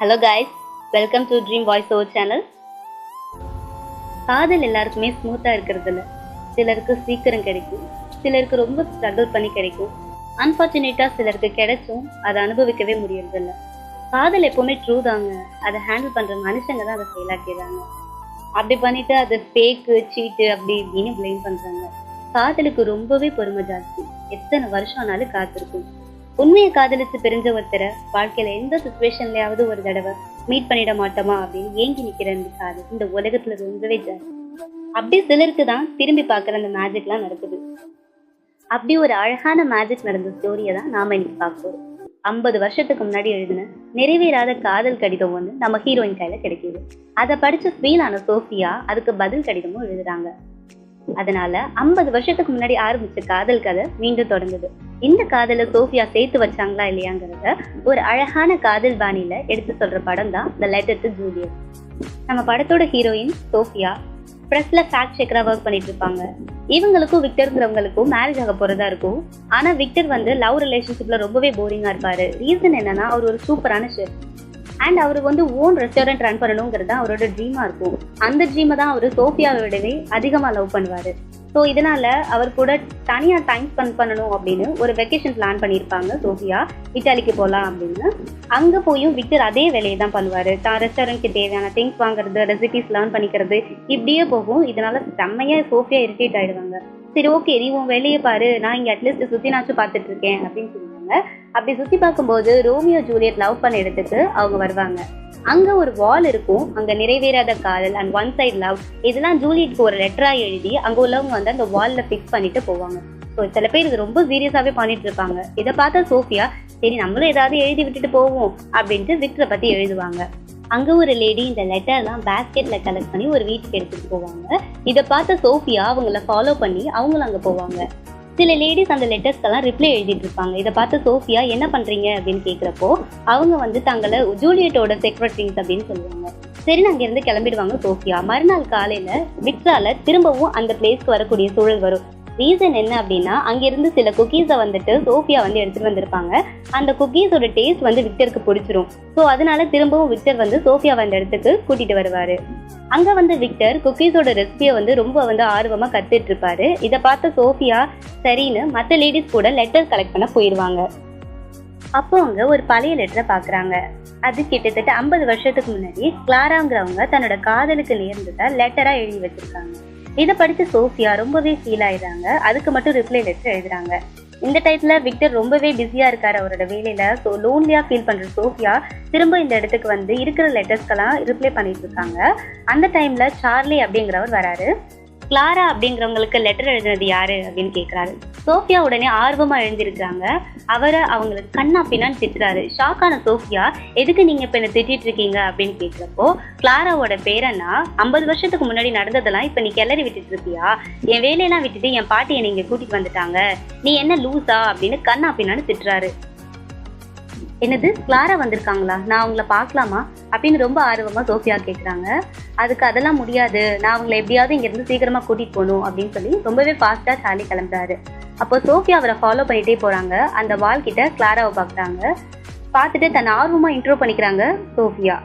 Hello guys welcome to dream voice over channel காதல் எல்லாருக்குமே ஸ்மூத்தாக இருக்கிறது இல்ல சிலருக்கு சீக்கிரம் கிடைக்கும். சிலருக்கு ரொம்ப ஸ்ட்ரகிள் பண்ணி கிடைக்கும். அன்ஃபார்ச்சுனேட்டாக சிலருக்கு கிடைச்சும் அதை அனுபவிக்கவே முடியறதில்ல. காதல் எப்பவுமே ட்ரூ தாங்க. அதை ஹேண்டில் பண்ணுற மனுஷங்க தான் அதை செயலாக்கிறாங்க அப்படி பண்ணிட்டு அது ஃபேக்கு சீட்டு அப்படி இப்படின்னு பிளேம் பண்ணுறாங்க காதலுக்கு ரொம்பவே பொறுமை ஜாஸ்தி. எத்தனை வருஷம் ஆனாலும் காத்திருக்கும். உண்மையை காதலித்து பிரிஞ்ச ஒருத்தரை வாழ்க்கையில எந்த சுச்சுவேஷன்லயாவது ஒரு தடவை மீட் பண்ணிட மாட்டோமா அப்படின்னு ஏங்கி நிக்கிற இந்த காதல் இந்த உலகத்துல ரொம்பவே ஜாஸ்தி. அப்படி சிலருக்கு தான் திரும்பி பார்க்குற அந்த மேஜிக்லாம் நடக்குது. அப்படி ஒரு அழகான மேஜிக் நடந்த ஸ்டோரியை தான் நாம இன்னைக்கு பார்க்க போறோம். ஐம்பது வருஷத்துக்கு முன்னாடி எழுதின நிறைவேறாத காதல் கடிதம் வந்து நம்ம ஹீரோயின் கையில கிடைக்கிது. அதை படித்த ஃபீல் ஆன சோஃபியா அதுக்கு பதில் கடிதமும் எழுதுறாங்க. அதனால ஐம்பது வருஷத்துக்கு முன்னாடி ஆரம்பிச்ச காதல் கதை மீண்டும் தொடங்குது. இந்த காதலை சோஃபியா சேர்த்து வச்சாங்களா இல்லையாங்கிறத ஒரு அழகான காதல் பாணியில எடுத்து சொல்ற படம் தான் த லெட்டர் டு ஜூலியட் நம்ம படத்தோட ஹீரோயின் சோஃபியா ப்ரெஸ்ல ஃபேக்ட் செக்கரா ஒர்க் பண்ணிட்டு இருப்பாங்க. இவங்களுக்கும் விக்டருங்கிறவங்களுக்கும் மேரேஜ் ஆக போறதா இருக்கும். ஆனா விக்டர் வந்து லவ் ரிலேஷன்ஷிப்ல ரொம்பவே போரிங்கா இருப்பாரு. ரீசன் என்னன்னா அவர் ஒரு சூப்பரான ஷெஃப் அண்ட் அவருக்கு வந்து ஓன் ரெஸ்டாரண்ட் ரன் பண்ணணுங்கிறது தான் அவரோட ட்ரீமா இருக்கும். அந்த ட்ரீமை தான் அவர் சோஃபியாவை விடவே லவ் பண்ணுவாரு. ஸோ இதனால அவர் கூட தனியாக டைம் ஸ்பெண்ட் பண்ணணும் அப்படின்னு ஒரு வெக்கேஷன் பிளான் பண்ணியிருப்பாங்க சோஃபியா. இட்டாலிக்கு போகலாம் அப்படின்னு. அங்கே போயும் விக்டர் அதே வேலையை தான் பண்ணுவாரு. தான் ரெஸ்டாரண்ட்க்கு தேவையான திங்ஸ் வாங்குறது ரெசிபிஸ் லேர்ன் பண்ணிக்கிறது இப்படியே போகும். இதனால செம்மையாக சோஃபியா இரிட்டேட் ஆயிடுவாங்க. சரி ஓகே நீ உன் வேலையை பாரு. நான் இங்கே அட்லீஸ்ட் சுத்தினாச்சும் பார்த்துட்டு இருக்கேன் அப்படின்னு சொல்லுவாங்க அப்படி சுத்தி பார்க்கும்போது ரோமியோ ஜூலியட் லவ் பண்ண இடத்துக்கு அவங்க வருவாங்க. அங்க ஒரு வால் இருக்கும். அங்க நிறைவேறாத காதல் அண்ட் ஒன் சைடு லவ் இதெல்லாம் ஜூலியட்க்கு ஒரு லெட்டரா எழுதி அங்க உள்ளவங்க வந்து அந்த வால்ல ஃபிக்ஸ் பண்ணிட்டு போவாங்க. ஸோ சில பேர் இது ரொம்ப சீரியஸாவே பண்ணிட்டு இருப்பாங்க. இதை பார்த்தா சோஃபியா சரி நம்மளும் ஏதாவது எழுதி விட்டுட்டு போவோம் அப்படின்ட்டு விக்டரை பத்தி எழுதுவாங்க. அங்க ஒரு லேடி இந்த லெட்டர்லாம் பேஸ்கெட்ல கலெக்ட் பண்ணி ஒரு வீட்டுக்கு எடுத்துட்டு போவாங்க. இதை பார்த்த சோஃபியா அவங்கள ஃபாலோ பண்ணி அவங்களும் அங்க போவாங்க. சில லேடிஸ் அந்த லெட்டர்ஸ்க்கெல்லாம் ரிப்ளை எழுதிட்டு இருப்பாங்க இதை பார்த்து சோஃபியா என்ன பண்றீங்க? அப்படின்னு கேட்குறப்போ அவங்க வந்து தங்களை ஜூலியட்டோட செக்ரட்டரிஸ் அப்படின்னு சொல்லுவாங்க. சரி அங்க இருந்து கிளம்பிடுவாங்க சோஃபியா. மறுநாள் காலையில விக்ரால திரும்பவும் அந்த பிளேஸ்க்கு வரக்கூடிய சூழல் வரும். ரீசன் என்ன அப்படின்னா அங்கிருந்து சில குக்கீஸை வந்துட்டு சோஃபியா வந்து எடுத்துட்டு வந்திருப்பாங்க. அந்த குக்கீஸோட டேஸ்ட் வந்து விக்டருக்கு பிடிச்சிரும். ஸோ அதனால திரும்பவும் விக்டர் வந்து சோஃபியா வந்த இடத்துக்கு கூட்டிட்டு வருவாரு. அங்க வந்து விக்டர் குக்கீஸோட ரெசிபியை வந்து ரொம்ப வந்து ஆர்வமா கத்துட்டு இருப்பாரு இதை பார்த்த சோஃபியா சரின்னு மற்ற லேடிஸ் கூட லெட்டர் கலெக்ட் பண்ண போயிடுவாங்க அப்போ அவங்க ஒரு பழைய லெட்டரை பார்க்குறாங்க அது கிட்டத்தட்ட ஐம்பது வருஷத்துக்கு முன்னாடி கிளாராங்கிறவங்க தன்னோட காதலுக்கு நேர்ந்ததை லெட்டராக எழுதி வச்சிருக்காங்க. இதை படித்து சோஃபியா ரொம்பவே ஃபீல் ஆயிடுறாங்க. அதுக்கு மட்டும் ரிப்ளை லெட்டர் எழுதுறாங்க. இந்த டைத்துல விக்டர் ரொம்பவே பிஸியா இருக்காரு அவரோட வேலையில. ஸோ லோன்லியா ஃபீல் பண்ற சோஃபியா திரும்ப இந்த இடத்துக்கு வந்து இருக்கிற லெட்டர்ஸ்க்கெல்லாம் ரிப்ளை பண்ணிட்டு இருக்காங்க. அந்த டைம்ல சார்லி அப்படிங்கிறவர் வராரு. கிளாரா அப்படிங்கிறவங்களுக்கு லெட்டர் எழுதுனது யாரு அப்படின்னு கேட்குறாரு சோஃபியா உடனே ஆர்வமா எழுந்திருக்கிறாங்க. அவரை அவங்களுக்கு கண்ணா பின்னான்னு திட்டுறாரு ஷாக்கான சோஃபியா எதுக்கு நீங்க இப்ப என்ன திட்டிட்டு இருக்கீங்க? அப்படின்னு கேட்குறப்போ கிளாராவோட பேரன்னா ஐம்பது வருஷத்துக்கு முன்னாடி நடந்ததெல்லாம் இப்ப நீ கிளறி விட்டுட்டு இருக்கியா? என் வேலையெல்லாம் விட்டுட்டு என் பாட்டியை நீங்க கூட்டிட்டு வந்துட்டாங்க. நீ என்ன லூசா? அப்படின்னு கண்ணா பின்னான்னு திட்டுறாரு. என்னது? கிளாரா வந்திருக்காங்களா? நான் அவங்கள பார்க்கலாமா? அப்படின்னு ரொம்ப ஆர்வமா சோஃபியா கேட்குறாங்க அதுக்கு அதெல்லாம் முடியாது. நான் அவங்கள எப்படியாவது இங்கேருந்து சீக்கிரமா கூட்டிட்டு போகணும் அப்படின்னு சொல்லி ரொம்பவே ஃபாஸ்டா சாலி கிளம்புறாரு. அப்போ சோஃபியா அவரை ஃபாலோ பண்ணிட்டே போறாங்க. அந்த வால் கிட்ட கிளாராவை பார்க்குறாங்க. பார்த்துட்டு தன்னை ஆர்வமா இன்ட்ரோ பண்ணிக்கிறாங்க சோஃபியா.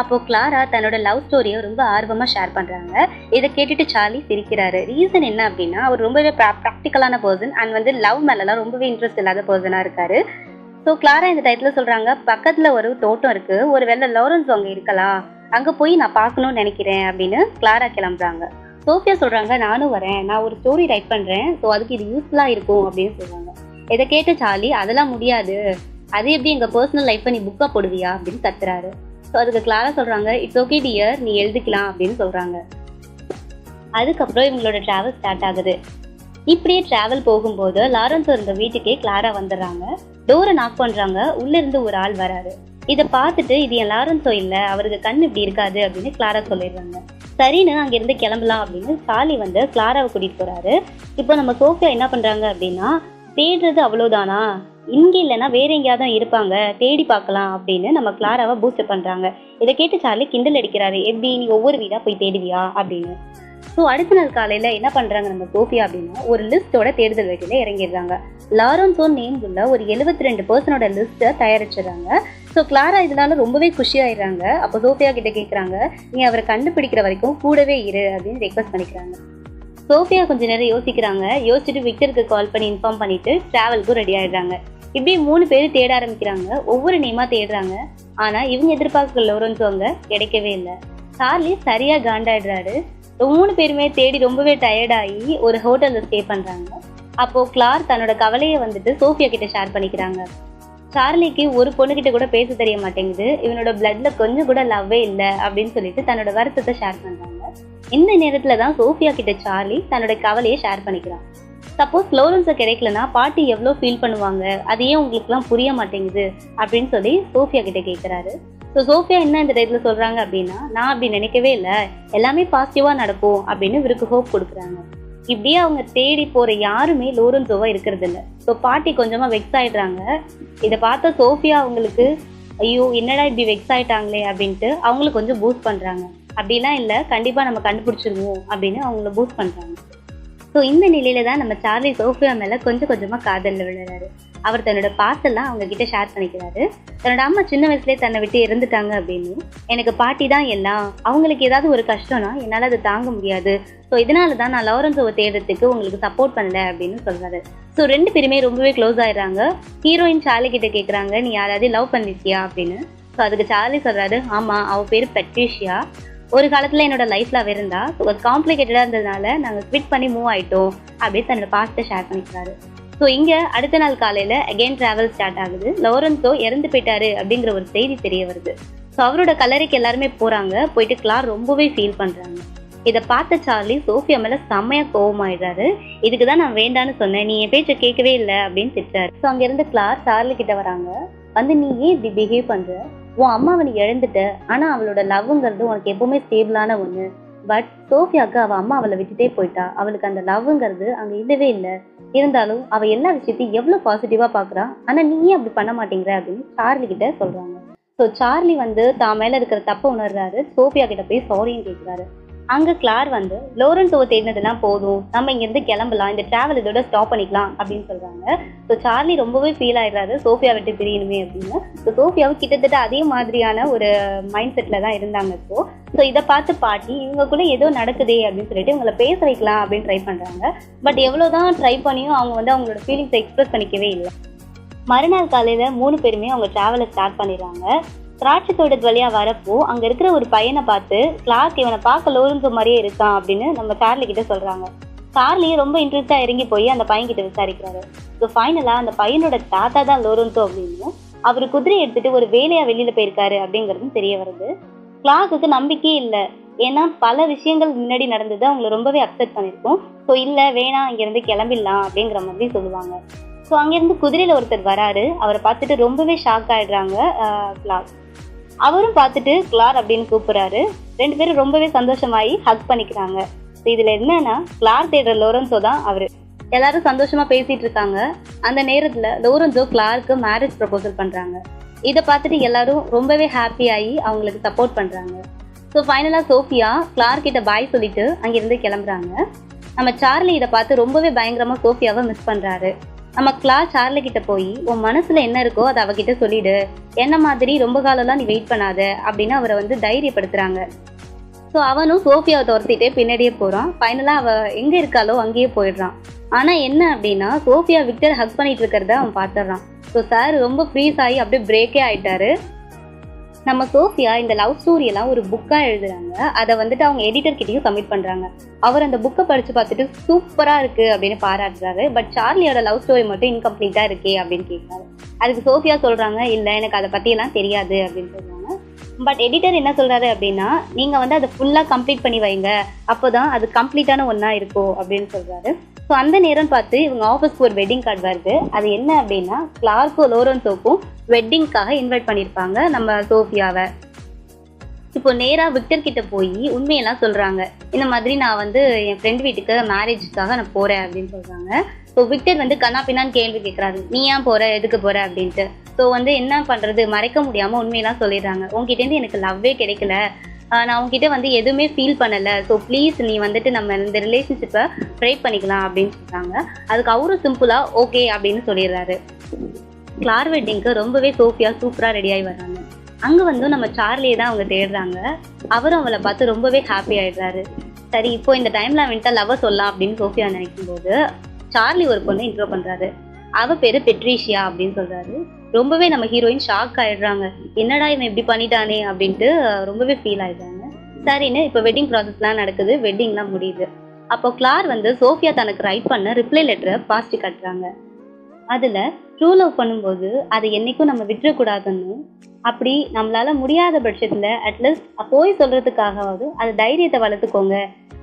அப்போ கிளாரா தன்னோட லவ் ஸ்டோரியை ரொம்ப ஆர்வமா ஷேர் பண்றாங்க. இதை கேட்டுட்டு சார்லி சிரிக்கிறாரு. ரீசன் என்ன அப்படின்னா அவர் ரொம்பவே ப்ராக்டிக்கலான பர்சன் அண்ட் வந்து லவ் மேலலாம் ரொம்பவே இன்ட்ரெஸ்ட் இல்லாத பர்சனா இருக்காரு. ஸோ கிளாரா இந்த டயத்தில் சொல்றாங்க பக்கத்துல ஒரு தோட்டம் இருக்கு. ஒரு வெள்ளை லாரன்ஸ் அங்கே இருக்கலாம் அங்க போய் நான் பார்க்கணும்னு நினைக்கிறேன் அப்படின்னு கிளாரா கிளம்புறாங்க. சோஃபியா சொல்றாங்க நானும் வரேன். நான் ஒரு ஸ்டோரி ரைட் பண்றேன். ஸோ அதுக்கு இது யூஸ்ஃபுல்லாக இருக்கும் அப்படின்னு சொல்றாங்க. இதை கேட்ட சார்லி அதெல்லாம் முடியாது. அது எப்படி எங்க பர்சனல் லைஃப்பை நீ புக்காக போடுவியா? அப்படின்னு கத்துறாரு. ஸோ அதுக்கு கிளாரா சொல்றாங்க இட்ஸ் ஓகே டியர் நீ எழுதிக்கலாம் அப்படின்னு சொல்றாங்க. அதுக்கப்புறம் இவங்களோட டிராவல் ஸ்டார்ட் ஆகுது. இப்படியே டிராவல் போகும்போது லாரன்ஸ் இருந்த வீட்டுக்கே கிளாரா வந்துடுறாங்க. டோரை நாக் பண்றாங்க. உள்ள இருந்து ஒரு ஆள் வராரு. இதை பார்த்துட்டு இது என் லாரன்ஸோ இல்ல அவருக்கு கண் இப்படி இருக்காது அப்படின்னு கிளாரா சொல்லிடுறாங்க. சரின்னு அங்கிருந்து கிளம்பலாம் அப்படின்னு சாலி வந்து கிளாராவை கூட்டிட்டு போறாரு. இப்போ நம்ம சோஃபியா என்ன பண்றாங்க அப்படின்னா தேடுறது அவ்வளவுதானா? இங்க இல்லைன்னா வேற எங்கேயாவது இருப்பாங்க தேடி பார்க்கலாம் அப்படின்னு நம்ம கிளாராவை பூஸ்ட் பண்றாங்க. இதை கேட்டு சார்லி கிண்டல் அடிக்கிறாரு. எப்படி நீ ஒவ்வொரு வீடா போய் தேடுவியா அப்படின்னு. ஸோ அடுத்த நாள் காலையில என்ன பண்றாங்க நம்ம சோஃபியா அப்படின்னா ஒரு லிஸ்ட்டோட தேடுதல் வேட்டையில இறங்கிடுறாங்க. லாரன்ஸோன் நேம் உள்ள ஒரு எழுபத்தி ரெண்டு பர்சனோட லிஸ்ட்டை தயாரிச்சிடுறாங்க. ஸோ கிளாரா இதனால ரொம்பவே குஷியாயிடுறாங்க. அப்போ சோஃபியா கிட்ட கேட்குறாங்க நீ அவரை கண்டுபிடிக்கிற வரைக்கும் கூடவே இரு அப்படின்னு ரெக்வஸ்ட் பண்ணிக்கிறாங்க. சோஃபியா கொஞ்ச நேரம் யோசிக்கிறாங்க. யோசிச்சுட்டு விக்டருக்கு கால் பண்ணி இன்ஃபார்ம் பண்ணிட்டு டிராவலுக்கும் ரெடி ஆயிடுறாங்க. இப்படி மூணு பேர் தேட ஆரம்பிக்கிறாங்க. ஒவ்வொரு நேமா தேடுறாங்க. ஆனா இவங்க எதிர்பார்க்குற லோரன்ஸோங்க கிடைக்கவே இல்லை. சார்லி சரியா காண்டாயிடுறாரு. மூணு பேருமே தேடி ரொம்பவே டயர்டாகி ஒரு ஹோட்டலில் ஸ்டே பண்ணுறாங்க அப்போது கிளார் தன்னோட கவலையை வந்துட்டு சோஃபியா கிட்ட ஷேர் பண்ணிக்கிறாங்க. சார்லிக்கு ஒரு பொண்ணுக்கிட்ட கூட பேச தெரிய மாட்டேங்குது. இவனோட பிளட்ல கொஞ்சம் கூட லவ்வே இல்லை அப்படின்னு சொல்லிட்டு தன்னோட வருத்தத்தை ஷேர் பண்ணுறாங்க இந்த நேரத்தில் தான் சோஃபியா கிட்ட சார்லி தன்னோட கவலையை ஷேர் பண்ணிக்கிறான். சப்போஸ் லோரன்ஸை கிடைக்கலனா பாட்டி எவ்வளோ ஃபீல் பண்ணுவாங்க? அது ஏன் உங்களுக்குலாம் புரிய மாட்டேங்குது? அப்படின்னு சொல்லி சோஃபியா கிட்ட கேட்குறாரு ஸோ சோஃபியா என்ன இந்த டைத்துல சொல்றாங்க அப்படின்னா நான் அப்படி நினைக்கவே இல்லை. எல்லாமே பாசிட்டிவாக நடக்கும் அப்படின்னு இவருக்கு ஹோப் கொடுக்குறாங்க. இப்படியே அவங்க தேடி போற யாருமே லோரன்ஸோவா இருக்கிறது இல்லை. ஸோ பாட்டி கொஞ்சமா வெக்ஸ் ஆயிடுறாங்க. இதை பார்த்த சோஃபியா அவங்களுக்கு ஐயோ என்னடா இப்படி வெக்ஸ் ஆயிட்டாங்களே? அப்படின்ட்டு அவங்களுக்கு கொஞ்சம் பூஸ்ட் பண்றாங்க. அப்படிலாம் இல்லை. கண்டிப்பாக நம்ம கண்டுபிடிச்சிருவோம். அப்படின்னு அவங்கள பூஸ்ட் பண்றாங்க. ஸோ இந்த நிலையில தான் நம்ம சார்லி சோஃபியா மேலே கொஞ்சம் கொஞ்சமாக காதலில் விழுறாரு. அவர் தன்னோட பாசெல்லாம் அவங்க கிட்ட ஷேர் பண்ணிக்கிறாரு. தன்னோட அம்மா சின்ன வயசுலேயே தன்னை விட்டு இறந்துட்டாங்க அப்படின்னு. எனக்கு பாட்டி தான் எல்லாம் அவங்களுக்கு ஏதாவது ஒரு கஷ்டம்னா என்னால் அதை தாங்க முடியாது. ஸோ இதனால தான் நான் லவரன்ஸோவை தேடுறதுக்கு உங்களுக்கு சப்போர்ட் பண்ணல அப்படின்னு சொல்கிறாரு ஸோ ரெண்டு பேருமே ரொம்பவே க்ளோஸ் ஆயிடுறாங்க. ஹீரோயின் சார்லி கிட்ட கேட்குறாங்க நீ யாராவது லவ் பண்ணிருக்கியா? அப்படின்னு. ஸோ அதுக்கு சார்லி சொல்கிறாரு ஆமாம் அவள் பேர் பெட்ரிஷியா ஒரு காலத்தில் என்னோட லைஃப்ல அவ இருந்தா. ஸோ காம்ப்ளிகேட்டடாக இருந்ததுனால நாங்கள் ஸ்விட் பண்ணி மூவ் ஆயிட்டோம். அப்படின்னு தன்னோட பாஸ்ட்டை ஷேர் பண்ணிக்கிறாரு. ஸோ இங்கே அடுத்த நாள் காலையில் அகைன் ட்ராவல் ஸ்டார்ட் ஆகுது. லோரன்ஸோ இறந்து போயிட்டாரு அப்படிங்கிற ஒரு செய்தி தெரிய வருது. ஸோ அவரோட கல்லறைக்கு எல்லாருமே போகிறாங்க போயிட்டு கிளார் ரொம்பவே ஃபீல் பண்ணுறாங்க இதை பார்த்த சார்லி சோஃபியா மேலே செம்மையாக கோவமாயிடுறாரு. இதுக்கு தான் நான் வேண்டான்னு சொன்னேன். நீ என் பேச்சை கேட்கவே இல்லை அப்படின்னு திட்டாரு ஸோ அங்கேருந்து கிளார் சார்லி கிட்ட வராங்க. வந்து நீ ஏன் இப்படி பிஹேவ் பண்ணுற உன் அம்மாவை நீ இழந்துட்ட. ஆனால் அவளோட லவ்ங்கிறது உனக்கு எப்பவுமே ஸ்டேபிளான ஒன்று பட் சோஃபியாவுக்கு அவள் அம்மா அவளை விட்டுட்டே போயிட்டா. அவளுக்கு அந்த லவ்ங்கிறது அங்கே இல்லவே இல்லை. இருந்தாலும் அவள் எல்லா விஷயத்தையும் எவ்வளோ பாசிட்டிவாக பார்க்குறா ஆனால் நீ ஏன் அப்படி பண்ண மாட்டேங்கிற? அப்படின்னு சார்லி கிட்ட சொல்கிறாங்க ஸோ சார்லி வந்து தான் மேலே இருக்கிற தப்பை உணர்றாரு. சோஃபியா கிட்ட போய் சாரியும் கேட்குறாரு அங்கே கிளார் வந்து லோரன்ஸோவை தேடினதுலாம் போதும். நம்ம இங்கேருந்து கிளம்பலாம். இந்த ட்ராவல் இதோட ஸ்டாப் பண்ணிக்கலாம். அப்படின்னு சொல்கிறாங்க ஸோ சார்லி ரொம்பவே ஃபீல் ஆகிடுறாரு சோஃபியா விட்டு பிரியணுமே அப்படின்னு. ஸோ சோஃபியாவும் கிட்டத்தட்ட அதே மாதிரியான ஒரு மைண்ட் செட்டில் தான் இருந்தாங்க இப்போ. ஸோ இதை பார்த்து பாட்டி இவங்களுக்குள்ள ஏதோ நடக்குதே அப்படின்னு சொல்லிட்டு இவங்களை பேச வைக்கலாம் அப்படின்னு ட்ரை பண்ணுறாங்க பட் எவ்வளோ தான் ட்ரை பண்ணியும் அவங்க வந்து அவங்களோட ஃபீலிங்ஸை எக்ஸ்ப்ரெஸ் பண்ணிக்கவே இல்லை. மறுநாள் காலையில் மூணு பேருமே அவங்க ட்ராவலை ஸ்டார்ட் பண்ணிடுறாங்க. திராட்சை தோட்டத்து வழியா வரப்போ அங்க இருக்கிற ஒரு பையனை பார்த்து கிளார்க் இவனை பார்க்க லோரன்ஸோ மாதிரியே இருக்கான் அப்படின்னு நம்ம சார்லி கிட்ட சொல்றாங்க. சார்லி ரொம்ப இன்ட்ரெஸ்டா இறங்கி போய் அந்த பையன் கிட்ட விசாரிக்கிறாரு. ஸோ ஃபைனலா அந்த பையனோட தாத்தா தான் லோரன்ஸோ? அப்படின்னு அவர் குதிரையை எடுத்துட்டு ஒரு வேலையா வெளியில போயிருக்காரு அப்படிங்கிறதும் தெரிய வருது. கிளார்க்குக்கு நம்பிக்கையே இல்லை. ஏன்னா பல விஷயங்கள் முன்னாடி நடந்தது அவங்கள ரொம்பவே அப்செட் பண்ணியிருக்கும் ஸோ இல்லை வேணாம் இங்கேருந்து கிளம்பிடலாம் அப்படிங்கிற மாதிரி சொல்லுவாங்க. ஸோ அங்கேருந்து குதிரையில் ஒருத்தர் வராரு. அவரை பார்த்துட்டு ரொம்பவே ஷாக் ஆகிடுறாங்க கிளாஸ் அவரும் பார்த்துட்டு கிளார் அப்படின்னு கூப்பிடுறாரு. ரெண்டு பேரும் ரொம்பவே சந்தோஷமாயி ஹக் பண்ணிக்கிறாங்க. ஸோ இதில் என்னன்னா கிளார் தேடுற லோரன்ஸோ தான் அவரு. எல்லாரும் சந்தோஷமா பேசிட்டு இருக்காங்க. அந்த நேரத்தில் லோரன்ஸோ கிளார்க்கு மேரேஜ் ப்ரப்போசல் பண்றாங்க. இதை பார்த்துட்டு எல்லாரும் ரொம்பவே ஹாப்பி ஆகி அவங்களுக்கு சப்போர்ட் பண்றாங்க. ஸோ ஃபைனலாக சோஃபியா கிளார் கிட்ட பாய் சொல்லிட்டு அங்கிருந்து கிளம்புறாங்க. நம்ம சார்லி இதை பார்த்து ரொம்பவே பயங்கரமாக சோஃபியாவை மிஸ் பண்ணுறாரு நம்ம கிளாஸ் சார்ல கிட்ட போய் உன் மனசுல என்ன இருக்கோ அதை அவகிட்ட சொல்லிடு. என்ன மாதிரி ரொம்ப காலம்லாம் நீ வெயிட் பண்ணாத அப்படின்னு அவரை வந்து தைரியப்படுத்துறாங்க. ஸோ அவனும் சோஃபியாவை துரத்திட்டே பின்னாடியே போகிறான் ஃபைனலாக அவள் எங்கே இருக்காளோ அங்கேயே போயிடுறான். ஆனால் என்ன அப்படின்னா சோஃபியா விக்டர் ஹக் பண்ணிட்டு இருக்கிறத அவன் பார்த்துடுறான். ஸோ சார் ரொம்ப ஃப்ரீஸ் ஆகி அப்படியே பிரேக்கே ஆயிட்டாரு. நம்ம சோஃபியா இந்த லவ் ஸ்டோரியெல்லாம் ஒரு புக்காக எழுதுறாங்க. அதை வந்துட்டு அவங்க எடிட்டர் கிட்டேயும் சப்மிட் பண்ணுறாங்க அவர் அந்த புக்கை படித்து பார்த்துட்டு சூப்பராக இருக்குது அப்படின்னு பாராட்டுறாரு. பட் சார்லியோட லவ் ஸ்டோரி மட்டும் இன்கம்ப்ளீட்டாக இருக்கே அப்படின்னு கேட்குறாரு அதுக்கு சோஃபியா சொல்கிறாங்க இல்லை எனக்கு அதை பற்றியெல்லாம் தெரியாது அப்படின்னு சொல்கிறாங்க பட் எடிட்டர் என்ன சொல்கிறாரு அப்படின்னா நீங்கள் வந்து அதை ஃபுல்லாக கம்ப்ளீட் பண்ணி வைங்க. அப்போ தான் அது கம்ப்ளீட்டான ஒன்றா இருக்கும் அப்படின்னு சொல்கிறாரு ஸோ அந்த நேரம் பார்த்து இவங்க ஆஃபீஸ்க்கு ஒரு வெட்டிங் கார்டு வருது. அது என்ன அப்படின்னா கிளார்க்கோ லோரன்ஸோக்கும் வெட்டிங்க்காக இன்வைட் பண்ணியிருப்பாங்க நம்ம சோஃபியாவை. இப்போ நேராக விக்டர் கிட்ட போய் உண்மையெல்லாம் சொல்கிறாங்க இந்த மாதிரி நான் வந்து என் ஃப்ரெண்ட் வீட்டுக்கு மேரேஜுக்காக நான் போகிறேன் அப்படின்னு சொல்கிறாங்க ஸோ விக்டர் வந்து கண்ணா பின்னான்னு கேள்வி கேட்குறாரு நீ ஏன் போகிற எதுக்கு போகிற அப்படின்ட்டு. ஸோ வந்து என்ன பண்ணுறது மறைக்க முடியாமல் உண்மையெல்லாம் சொல்லிடுறாங்க. உங்ககிட்டேருந்து எனக்கு லவ்வே கிடைக்கல. நான் உங்ககிட்ட வந்து எதுவுமே ஃபீல் பண்ணலை. ஸோ ப்ளீஸ் நீ வந்துட்டு நம்ம இந்த ரிலேஷன்ஷிப்பை ப்ரேக் பண்ணிக்கலாம் அப்படின்னு சொல்கிறாங்க அதுக்கு அவரும் சிம்பிளாக ஓகே அப்படின்னு சொல்லிடுறாரு. கிளார் வெட்டிங்க்கு ரொம்பவே சோஃபியா சூப்பராக ரெடி ஆகி வர்றாங்க. அங்கே வந்து நம்ம சார்லியை தான் அவங்க தேடுறாங்க. அவரும் அவளை பார்த்து ரொம்பவே ஹாப்பி ஆயிடுறாரு. சரி இப்போ இந்த டைமில் அவன்கிட்ட லவ் சொல்லலாம் அப்படின்னு சோஃபியா நினைக்கும் போது சார்லி ஒரு பொண்ணை இன்ட்ரோ பண்ணுறாரு அவ பேர் பெட்ரீஷியா அப்படின்னு சொல்கிறாரு ரொம்பவே நம்ம ஹீரோயின் ஷாக் ஆயிடுறாங்க. என்னடா இவன் இப்படி பண்ணிட்டானே? அப்படின்ட்டு ரொம்பவே ஃபீல் ஆயிடுறாங்க. சரின்னு இப்போ வெட்டிங் ப்ராசஸ்லாம் நடக்குது. வெட்டிங்லாம் முடியுது. அப்போ கிளார் வந்து சோஃபியா தனக்கு ரைட் பண்ண ரிப்ளை லெட்டரை பாஸ்ட் கட்டுறாங்க. அதில் ட்ரூ லவ் பண்ணும்போது அதை என்றைக்கும் நம்ம விட்டுறக்கூடாதுன்னு அப்படி நம்மளால் முடியாத பட்சத்தில் அட்லீஸ்ட் போய் சொல்கிறதுக்காகவாவது அது தைரியத்தை வளர்த்துக்கோங்க.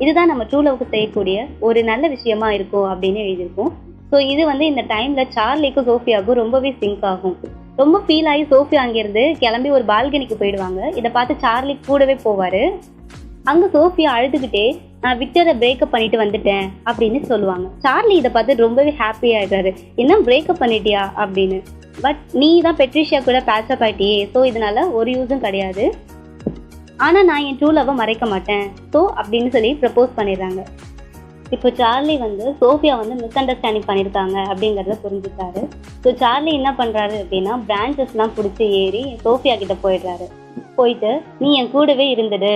இதுதான் நம்ம ட்ரூ லவ்க்கு செய்யக்கூடிய ஒரு நல்ல விஷயமா இருக்கும் அப்படின்னு எழுதியிருக்கோம். ஸோ இது வந்து இந்த டைமில் சார்லிக்கும் சோஃபியாவுக்கும் ரொம்பவே சிங்க் ஆகும். ரொம்ப ஃபீல் ஆகி சோஃபியா அங்கேருந்து கிளம்பி ஒரு பால்கனிக்கு போயிடுவாங்க. இதை பார்த்து சார்லி கூடவே போவார். அங்கே சோஃபியா அழுதுகிட்டே நான் விக்டரை பிரேக்கப் பண்ணிட்டு வந்துட்டேன் அப்படின்னு சொல்லுவாங்க. சார்லி இதை பார்த்து ரொம்பவே ஹாப்பியாகிடுறாரு என்ன பிரேக்கப் பண்ணிட்டியா? அப்படின்னு. பட் நீ தான் பெட்ரிஷியா கூட பேச்சப் ஆயிட்டியே. ஸோ இதனால ஒரு யூஸும் கிடையாது. ஆனால் நான் என் ட்ரூ லவ்வை மறைக்க மாட்டேன். ஸோ அப்படின்னு சொல்லி ப்ரப்போஸ் பண்ணிடுறாங்க. இப்போ சார்லி வந்து சோஃபியா வந்து மிஸ் அண்டர்ஸ்டாண்டிங் பண்ணியிருக்காங்க அப்படிங்கிறத புரிஞ்சுட்டாரு ஸோ சார்லி என்ன பண்ணுறாரு அப்படின்னா பிரான்ச்சஸ்லாம் பிடிச்சி ஏறி சோஃபியா கிட்ட போயிடுறாரு. போயிட்டு நீ என் கூடவே இருந்துடு.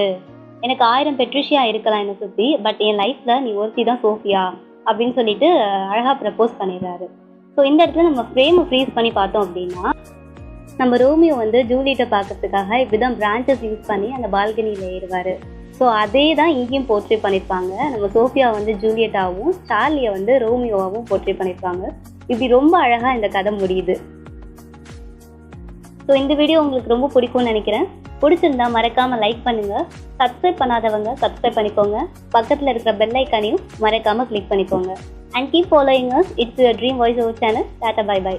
எனக்கு ஆயிரம் பெட்ரிஷியா இருக்கலாம் என்னை சுற்றி பட் என் லைஃப்பில் நீ ஒருத்தி தான் சோஃபியா அப்படின்னு சொல்லிட்டு அழகாக ப்ரப்போஸ் பண்ணிடுறாரு. ஸோ இந்த இடத்துல நம்ம ஃப்ரேமை ஃப்ரீஸ் பண்ணி பார்த்தோம் அப்படின்னா நம்ம ரோமியோ வந்து ஜூலியட்டை பார்க்கறதுக்காக இப்படி தான் பிரான்ச்சஸ் யூஸ் பண்ணி அந்த பால்கனியில் ஏறுவார். ஸோ அதே தான் இங்கேயும் போர்ட்ரே பண்ணியிருப்பாங்க நம்ம சோஃபியா வந்து ஜூலியட்டாகவும் சார்லியை வந்து ரோமியோவாகவும் போர்ட்ரே பண்ணியிருப்பாங்க இப்படி ரொம்ப அழகாக இந்த கதை முடியுது. ஸோ இந்த வீடியோ உங்களுக்கு ரொம்ப பிடிக்கும்னு நினைக்கிறேன். பிடிச்சிருந்தா மறக்காமல் லைக் பண்ணுங்கள் சப்ஸ்கிரைப் பண்ணாதவங்க சப்ஸ்கிரைப் பண்ணிக்கோங்க. பக்கத்தில் இருக்கிற பெல் ஐக்கானையும் மறக்காம கிளிக் பண்ணிக்கோங்க. And keep following us it's dream voice over channel tata bye bye